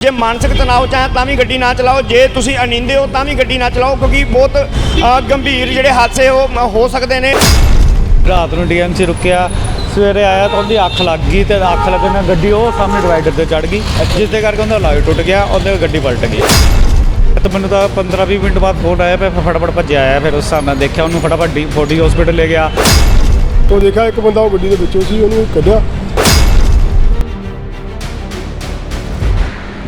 ਜੇ ਮਾਨਸਿਕ ਤਣਾਅ ਚ ਹੈ ਤਾਂ ਵੀ ਗੱਡੀ ਨਾ ਚਲਾਓ ਜੇ ਤੁਸੀਂ ਅਨਿੰਦੇ ਹੋ ਤਾਂ ਵੀ ਗੱਡੀ ਨਾ ਚਲਾਓ ਕਿਉਂਕਿ ਬਹੁਤ ਅ, ਗੰਭੀਰ ਜਿਹੜੇ ਹਾਦਸੇ ਉਹ ਹੋ ਸਕਦੇ ਨੇ। ਰਾਤ ਨੂੰ ਡੀਐਮਸੀ ਰੁਕਿਆ ਸਵੇਰੇ ਆਇਆ ਤਾਂ ਉਹਦੀ ਅੱਖ ਲੱਗ ਗਈ ਤੇ ਅੱਖ ਲੱਗਣ ਨਾਲ ਗੱਡੀ ਉਹ ਸਾਹਮਣੇ ਡਿਵਾਈਡਰ ਤੇ ਚੜ ਗਈ ਜਿਸ ਦੇ ਕਰਕੇ ਉਹਦਾ ਲਾਈਟ ਟੁੱਟ ਗਿਆ ਉਹਦੇ ਗੱਡੀ ਪਲਟ ਗਈ। ਤੇ ਮੈਨੂੰ ਤਾਂ 15-20 ਮਿੰਟ ਬਾਅਦ ਫੋਨ ਆਇਆ ਮੈਂ ਫਟਾਫਟ ਭੱਜਿਆ ਆਇਆ ਫਿਰ ਉਸ ਹਿਸਾਬ ਨਾਲ ਦੇਖਿਆ ਉਹਨੂੰ ਫਟਾਫਟ ਡੀ ਫੋਰਟੀ ਹਸਪੀਟਲ ਲੈ ਗਿਆ। ਉਹ ਦੇਖਿਆ ਇੱਕ ਬੰਦਾ ਉਹ ਗੱਡੀ ਦੇ ਵਿੱਚੋਂ ਸੀ ਉਹਨੂੰ ਕੱਢਿਆ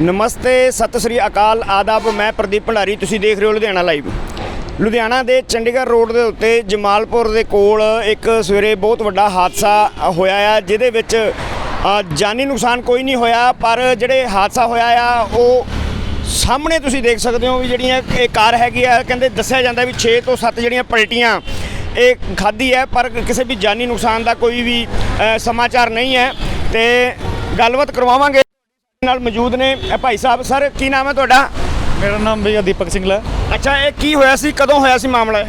ਨਮਸਤੇ, ਸਤਿ ਸ੍ਰੀ ਅਕਾਲ, ਆਦਾਬ, ਮੈਂ ਪ੍ਰਦੀਪ ਭੰਡਾਰੀ, ਤੁਸੀਂ ਦੇਖ ਰਹੇ ਹੋ ਲੁਧਿਆਣਾ ਲਾਈਵ। ਲੁਧਿਆਣਾ ਦੇ ਚੰਡੀਗੜ੍ਹ ਰੋਡ ਦੇ ਉੱਤੇ ਜਮਾਲਪੁਰ ਦੇ ਕੋਲ ਇੱਕ ਸਵੇਰੇ ਬਹੁਤ ਵੱਡਾ ਹਾਦਸਾ ਹੋਇਆ ਆ, ਜਿਹਦੇ ਵਿੱਚ ਜਾਨੀ ਨੁਕਸਾਨ ਕੋਈ ਨਹੀਂ ਹੋਇਆ, ਪਰ ਜਿਹੜੇ ਹਾਦਸਾ ਹੋਇਆ ਆ, ਉਹ ਸਾਹਮਣੇ ਤੁਸੀਂ ਦੇਖ ਸਕਦੇ ਹੋ ਵੀ ਜਿਹੜੀਆਂ ਇਹ ਕਾਰ ਹੈਗੀ ਆ, ਕਹਿੰਦੇ ਦੱਸਿਆ ਜਾਂਦਾ ਵੀ 6 ਤੋਂ 7 ਜਿਹੜੀਆਂ ਪਲਟੀਆਂ ਇਹ ਖਾਦੀ ਹੈ, ਪਰ ਕਿਸੇ ਵੀ ਜਾਨੀ ਨੁਕਸਾਨ ਦਾ ਕੋਈ ਵੀ ਸਮਾਚਾਰ ਨਹੀਂ ਹੈ। ਤੇ ਗੱਲਬਾਤ ਕਰਵਾਵਾਂਗੇ। ਨਾਲ ਮੌਜੂਦ ਨੇ। ਇਹ ਭਾਈ ਸਾਹਿਬ ਸਰ ਕੀ ਨਾਮ ਹੈ ਤੁਹਾਡਾ? ਮੇਰਾ ਨਾਮ ਭਈਆ ਦੀਪਕ ਸਿੰਘਲਾ। ਅੱਛਾ ਇਹ ਕੀ ਹੋਇਆ ਸੀ? ਕਦੋਂ ਹੋਇਆ ਸੀ ਮਾਮਲਾ?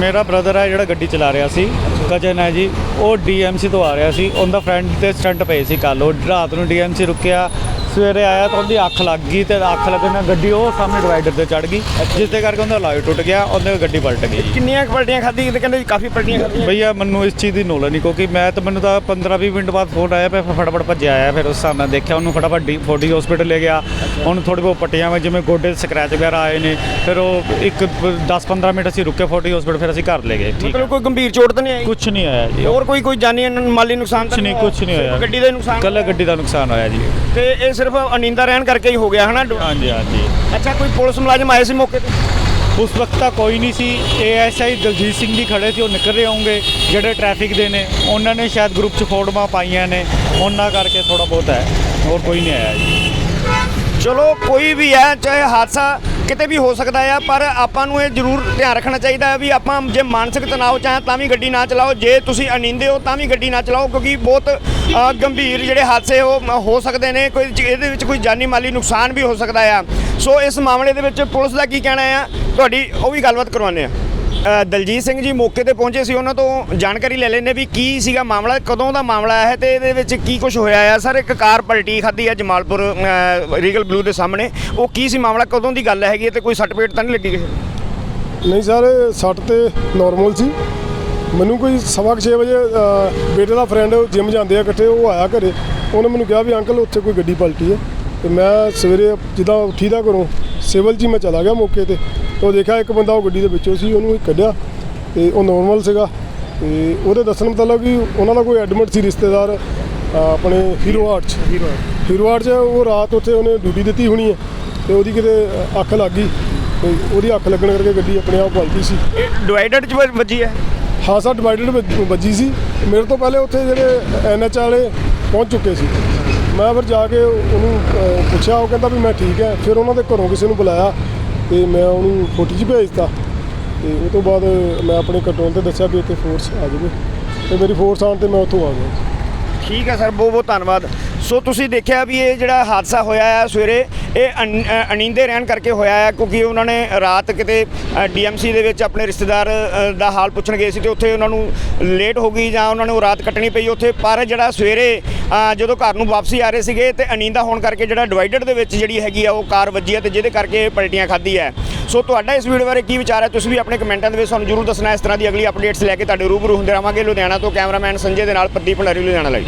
ਮੇਰਾ ਬ੍ਰਦਰ ਹੈ ਜਿਹੜਾ ਗੱਡੀ ਚਲਾ ਰਿਹਾ ਸੀ। ਕਜਨ ਹੈ ਜੀ। ਉਹ ਡੀਐਮਸੀ ਤੋਂ ਆ ਰਿਹਾ ਸੀ। ਉਹਦਾ ਫਰੈਂਡ ਤੇ ਸਟੰਟ ਪਏ ਸੀ ਕੱਲ ਉਹ ਰਾਤ ਨੂੰ ਡੀਐਮਸੀ ਰੁਕਿਆ। ਸਵੇਰੇ ਆਇਆ ਤਾਂ ਉਹਦੀ ਅੱਖ ਲੱਗ ਗਈ ਤੇ ਅੱਖ ਲੱਗਣ ਨਾਲ ਗੱਡੀ ਉਹ ਸਾਹਮਣੇ ਡਿਵਾਈਡਰ ਤੇ ਚੜ ਗਈ ਜਿਸ ਦੇ ਕਰਕੇ ਉਹਦਾ ਲਾਈਟ ਟੁੱਟ ਗਿਆ ਉਹਦੇ ਗੱਡੀ ਪਲਟ ਗਈ ਕਿੰਨੀਆਂ ਕੁ ਪਲਟੀਆਂ ਖਾਧੀ ਤੇ ਕਹਿੰਦੇ ਕਾਫੀ ਪਲਟੀਆਂ ਖਾਧੀਆਂ। ਭਈਆ ਮੈਨੂੰ ਇਸ ਚੀਜ਼ ਦੀ ਨੌਲੇਜ ਨਹੀਂ ਕਿਉਂਕਿ ਮੈਂ ਤਾਂ ਮੈਨੂੰ ਤਾਂ 15-20 ਮਿੰਟ ਬਾਅਦ ਫੋਨ ਆਇਆ ਮੈਂ ਫਟਾਫਟ ਭੱਜਿਆ ਆਇਆ ਫਿਰ ਉਸ ਹਿਸਾਬ ਨਾਲ ਦੇਖਿਆ ਉਹਨੂੰ ਫਟਾਫਟ ਡੀ ਫੋਰਟੀ ਹਸਪੀਟਲ ਲੈ ਗਿਆ। ਉਹਨੂੰ ਥੋੜੀ ਬਹੁਤ ਪੱਟੀਆਂ ਵਿੱਚ ਜਿਵੇਂ ਗੋਡੇ ਸਕ੍ਰੈਚ ਵਗੈਰਾ ਆਏ ਨੇ ਫਿਰ ਉਹ ਇੱਕ 10-15 ਮਿੰਟ ਅਸੀਂ ਰੁਕੇ ਫੋਰਟੀ ਹਸਪੀਟਲ ਫਿਰ ਅਸੀਂ ਘਰ ਲੈ ਗਏ ਠੀਕ ਮਤਲਬ ਕੋਈ ਗੰਭੀਰ ਚੋਟ ਤਾਂ ਨਹੀਂ ਆਈ? ਕੁਝ ਨਹੀਂ ਆਇਆ ਜੀ। ਹੋਰ ਕੋਈ ਕੋਈ ਜਾਨੀ ਮਾਲੀ ਨੁਕਸਾਨ ਤਾਂ ਨਹੀਂ, ਕੁਛ ਨਹੀਂ ਹੋਇਆ। ਗੱਡੀ ਦਾ ਨੁਕਸਾਨ ਕੱਲਾ ਗੱਡੀ ਦਾ ਨੁਕਸਾਨ ਹੋਇਆ ਜੀ। ਤੇ ਇਹ ਸਿਰਫ ਅਨਿੰਦਾ ਰਹਿਣ ਕਰਕੇ ਹੀ ਹੋ ਗਿਆ ਹਨਾ? ਹਾਂਜੀ ਹਾਂਜੀ। ਅੱਛਾ ਕੋਈ ਪੁਲਿਸ ਮੁਲਾਜ਼ਮ ਆਏ ਸੀ ਮੌਕੇ ਤੇ? ਉਸ ਵਕਤ ਤਾਂ ਕੋਈ ਨਹੀਂ ਸੀ। ਏਐਸਆਈ ਦਲਜੀਤ ਸਿੰਘ ਜੀ ਖੜੇ ਸੀ ਉਹ ਨਿਕਲ ਰਹੇ ਹੋਣਗੇ ਜਿਹੜੇ ਟ੍ਰੈਫਿਕ ਦੇ ਨੇ। ਉਹਨਾਂ ਨੇ ਸ਼ਾਇਦ ਗਰੁੱਪ 'ਚ ਫੋਟੋਆਂ ਪਾਈਆਂ ਨੇ। ਉਹਨਾਂ ਕਰਕੇ ਥੋੜਾ ਬਹੁਤ ਹੈ। ਹੋਰ ਕੋਈ ਨਹੀਂ ਆਇਆ ਜੀ। ਚਲੋ ਕੋਈ ਵੀ ਹੈ ਚਾਹੇ ਹਾਦਸਾ ਕਿਤੇ ਵੀ ਹੋ ਸਕਦਾ ਆ, ਪਰ ਆਪਾਂ ਨੂੰ ਇਹ ਜ਼ਰੂਰ ਧਿਆਨ ਰੱਖਣਾ ਚਾਹੀਦਾ ਹੈ ਵੀ ਆਪਾਂ ਜੇ ਮਾਨਸਿਕ ਤਣਾਅ ਚ ਤਾਂ ਵੀ ਗੱਡੀ ਨਾ ਚਲਾਓ, ਜੇ ਤੁਸੀਂ ਅਨਿੰਦੇ ਹੋ ਤਾਂ ਵੀ ਗੱਡੀ ਨਾ ਚਲਾਓ, ਕਿਉਂਕਿ ਬਹੁਤ ਗੰਭੀਰ ਜਿਹੜੇ ਹਾਦਸੇ ਉਹ ਹੋ ਸਕਦੇ ਨੇ, ਕੋਈ ਇਹਦੇ ਵਿੱਚ ਕੋਈ ਜਾਨੀ ਮਾਲੀ ਨੁਕਸਾਨ ਵੀ ਹੋ ਸਕਦਾ ਆ। ਸੋ ਇਸ ਮਾਮਲੇ ਦੇ ਵਿੱਚ ਪੁਲਿਸ ਦਾ ਕੀ ਕਹਿਣਾ ਆ, ਤੁਹਾਡੀ ਉਹ ਵੀ ਗੱਲਬਾਤ ਕਰਵਾਉਂਦੇ ਆ। ਦਲਜੀਤ ਸਿੰਘ ਜੀ ਮੌਕੇ ਤੇ ਪਹੁੰਚੇ ਸੀ, ਉਹਨਾਂ ਤੋਂ ਜਾਣਕਾਰੀ ਲੈ ਲੈਣੇ ਵੀ ਕੀ ਸੀਗਾ ਮਾਮਲਾ, ਕਦੋਂ ਦਾ ਮਾਮਲਾ ਹੈ ਤੇ ਇਹਦੇ ਵਿੱਚ ਕੀ ਕੁਝ ਹੋਇਆ ਆ। ਸਰ, ਇੱਕ ਕਾਰ ਪਲਟੀ ਖਾਦੀ ਹੈ ਜਮਾਲਪੁਰ ਰੀਗਲ ਬਲੂ ਦੇ ਸਾਹਮਣੇ। ਉਹ ਕੀ ਸੀ ਮਾਮਲਾ, ਕਦੋਂ ਦੀ ਗੱਲ ਹੈਗੀ ਹੈ ਤੇ ਕੋਈ ਸਰਟੀਫਿਕੇਟ ਤਾਂ ਨਹੀਂ ਲੱਗੀ ਕਿਸੇ ਨਹੀਂ ਸਰ, ਸੱਟ ਤੇ ਨਾਰਮਲ ਸੀ। ਮੈਨੂੰ ਕੋਈ ਸਵਾ ਕੁ ਛੇ ਵਜੇ ਬੇਟੇ ਦਾ ਫਰੈਂਡ ਜਿਮ ਜਾਂਦੇ ਆ ਇਕੱਠੇ, ਉਹ ਆਇਆ ਘਰੇ। ਉਹਨੇ ਮੈਨੂੰ ਕਿਹਾ ਵੀ ਅੰਕਲ ਉੱਥੇ ਕੋਈ ਗੱਡੀ ਪਲਟੀ ਹੈ। ਤੇ ਮੈਂ ਸਵੇਰੇ ਜਿੱਦਾਂ ਉੱਠੀ ਦਾ ਘਰੋਂ, ਸਿਵਲ 'ਚ ਹੀ ਮੈਂ ਚਲਾ ਗਿਆ ਮੌਕੇ ਤੇ। ਤੇ ਉਹ ਦੇਖਿਆ ਇੱਕ ਬੰਦਾ ਉਹ ਗੱਡੀ ਦੇ ਵਿੱਚੋਂ ਸੀ ਉਹਨੂੰ ਕੱਢਿਆ ਤੇ ਉਹ ਨਾਰਮਲ ਸੀਗਾ ਤੇ ਉਹਦੇ ਦੱਸਣ ਮੁਤਾਬਕ ਕਿ ਉਹਨਾਂ ਦਾ ਕੋਈ ਐਡਮਿਟ ਸੀ ਰਿਸ਼ਤੇਦਾਰ ਆਪਣੇ ਹੀਰੋ ਆਰਟ 'ਚ। ਹੀਰੋ ਆਰਟ 'ਚ ਉਹ ਰਾਤ ਉੱਥੇ ਉਹਨੇ ਡਿਊਟੀ ਦਿੱਤੀ ਹੋਣੀ ਹੈ ਤੇ ਉਹਦੀ ਕਿਤੇ ਅੱਖ ਲੱਗ ਗਈ ਤੇ ਉਹਦੀ ਅੱਖ ਲੱਗਣ ਕਰਕੇ ਗੱਡੀ ਆਪਣੇ ਆਪ ਪਲਟੀ ਸੀ। ਇਹ ਚ ਵੱਜ- ਹੈ? ਹਾਂ ਸਰ ਡਿਵਾਈਡਡ ਵੱਜੀ ਸੀ। ਮੇਰੇ ਤੋਂ ਪਹਿਲੇ ਉੱਥੇ ਜਿਹੜੇ ਐਨਐਚ ਵਾਲੇ ਪਹੁੰਚ ਚੁੱਕੇ ਸੀ। ਮੈਂ ਫਿਰ ਜਾ ਕੇ ਉਹਨੂੰ ਪੁੱਛਿਆ ਉਹ ਕਹਿੰਦਾ ਵੀ ਮੈਂ ਠੀਕ ਹੈ। ਫਿਰ ਉਹਨਾਂ ਦੇ ਘਰੋਂ ਕਿਸੇ ਨੂੰ ਬੁਲਾਇਆ। ਤੇ ਮੈਂ ਉਹਨੂੰ ਫੋਟੀ 'ਚ ਭੇਜਤਾ। ਤੇ ਉਹ ਤੋਂ ਬਾਅਦ ਮੈਂ ਆਪਣੇ ਕੰਟਰੋਲ ਤੇ ਦੱਸਿਆ ਵੀ ਇੱਥੇ ਫੋਰਸ ਆ ਜਾਵੇ। ਤੇ ਮੇਰੀ ਫੋਰਸ ਆਉਣ ਤੇ ਮੈਂ ਉੱਥੋਂ ਆ ਗਿਆ। ਠੀਕ ਹੈ ਸਰ ਬਹੁਤ ਬਹੁਤ ਧੰਨਵਾਦ। ਸੋ ਤੁਸੀਂ ਦੇਖਿਆ ਵੀ ਇਹ ਜਿਹੜਾ ਹਾਦਸਾ ਹੋਇਆ ਹੈ ਸਵੇਰੇ ਇਹ ਅਨ- ਅ, ਅਣੀਂਦੇ ਰਹਿਣ ਕਰਕੇ ਹੋਇਆ ਹੈ ਕਿਉਂਕਿ ਉਹਨਾਂ ਨੇ ਰਾਤ ਕਿਤੇ ਡੀਐਮਸੀ ਦੇ ਵਿੱਚ ਆਪਣੇ ਰਿਸ਼ਤੇਦਾਰ ਦਾ ਹਾਲ ਪੁੱਛਣ ਗਏ ਸੀ ਤੇ ਉੱਥੇ ਉਹਨਾਂ ਨੂੰ ਲੇਟ ਹੋ ਗਈ ਜਾਂ ਉਹਨਾਂ ਨੂੰ ਰਾਤ ਕੱਟਣੀ ਪਈ ਉੱਥੇ। ਪਰ ਜਿਹੜਾ ਸਵੇਰੇ ਜਦੋਂ ਘਰ ਨੂੰ ਵਾਪਸੀ ਆ ਰਹੇ ਸੀਗੇ ਤੇ ਅਨੀਂਦਾ ਹੋਣ ਕਰਕੇ ਜਿਹੜਾ ਡਿਵਾਈਡਰ ਦੇ ਵਿੱਚ ਜਿਹੜੀ ਹੈਗੀ ਆ ਉਹ ਕਾਰ ਵੱਜੀ ਹੈ ਤੇ ਜਿਹਦੇ ਕਰਕੇ ਪਲਟੀਆਂ ਖਾਧੀ ਹੈ। ਸੋ ਤੁਹਾਡਾ ਇਸ ਵੀਡੀਓ ਬਾਰੇ ਕੀ ਵਿਚਾਰ ਹੈ? ਤੁਸੀਂ ਵੀ ਆਪਣੇ ਕਮੈਂਟਾਂ ਦੇ ਵਿੱਚ ਸਾਨੂੰ ਜਰੂਰ ਦੱਸਣਾ। ਇਸ ਤਰ੍ਹਾਂ ਦੀ ਅਗਲੀ ਅਪਡੇਟਸ ਲੈ ਕੇ ਤੁਹਾਡੇ ਰੂਬਰੂ ਹੁੰਦੇ ਰਹਾਂਗੇ। ਲੁਧਿਆਣਾ ਤੋਂ ਕੈਮਰਾਮੈਨ ਸੰਜੇ ਦੇ ਨਾਲ ਪ੍ਰਦੀਪ ਭੰਡਾਰੀ, ਲੁਧਿਆਣਾ ਲਈ